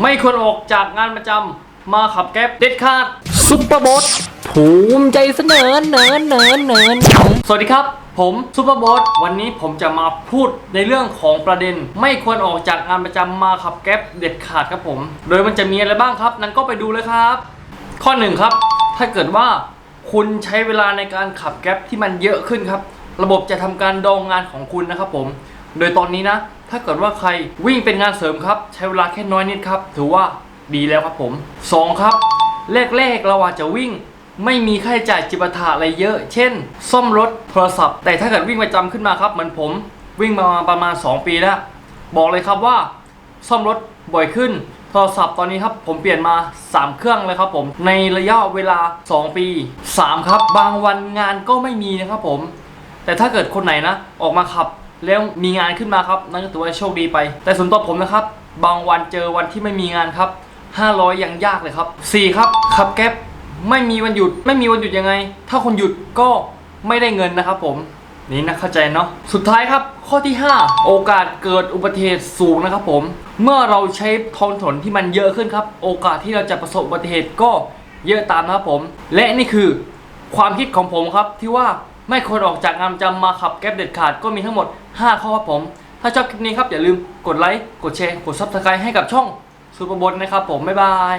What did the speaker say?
ไม่ควรออกจากงานประจำมาขับแก๊ปเด็ดขาดซุปเปอร์โบทภูมิใจเสนอเนินเนินเนินสวัสดีครับ ผมซูเปอร์โบทวันนี้ผมจะมาพูดในเรื่องของประเด็น ไม่ควรออกจากงานประจำมาขับแก๊ปเด็ดขาดครับผม โดยมันจะมีอะไรบ้างครับนั้นก็ไปดูเลยครับ ข้อหนึ่งครับ ถ้าเกิดว่าคุณใช้เวลาในการขับแก๊ปที่มันเยอะขึ้นครับ ระบบจะทำการดองงานของคุณนะครับผม โดยตอนนี้นะ ถ้าเกิดว่าใครวิ่งเป็นงานเสริมครับ ใช้เวลาแค่น้อยนิดครับ ถือว่าดีแล้วครับผมสองครับแรกๆเราอาจจะวิ่งไม่มีค่าใช้จ่ายจิปาถะอะไรเยอะ เช่น ซ่อมรถโทรศัพท์ แต่ถ้าเกิดวิ่งประจำขึ้นมาครับ เหมือนผมวิ่งมาประมาณ 2 ปีแล้ว บอกเลยครับว่า ซ่อมรถบ่อยขึ้น โทรศัพท์ตอนนี้ครับ ผมเปลี่ยนมา 3 เครื่องเลยครับผม ในระยะเวลา 2 ปี 3 ครับ บางวันงานก็ไม่มีนะครับผม แต่ถ้าเกิดคนไหนนะ ออกมาขับ แล้วมีงานขึ้นมาครับนั่นก็ถือว่าโชคดีไป แต่ส่วนตัวผมนะครับ บางวันเจอวันที่ไม่มีงานครับ 500 ยังยากเลยครับ 4 ครับขับแก๊ปไม่มีวันหยุดไม่มีวันหยุดยังไง ถ้าคนหยุดก็ไม่ได้เงินนะครับผมนี่นะเข้าใจเนาะสุดท้ายครับข้อที่ 5 โอกาสเกิดอุบัติเหตุสูงนะครับผม เมื่อเราใช้ท้องถนนที่มันเยอะขึ้นครับ โอกาสที่เราจะประสบอุบัติเหตุก็เยอะตามนะครับผม และนี่คือความคิดของผมครับที่ว่า ไม่ควรออกจากงานจำมาขับแก๊ปเด็ดขาดก็มีทั้งหมด 5 ข้อครับผม ถ้าชอบคลิปนี้ครับอย่าลืมกดไลค์ กดแชร์ กดซับสไครต์ให้กับช่องซูเปอร์บอนะครับผม บ๊ายบาย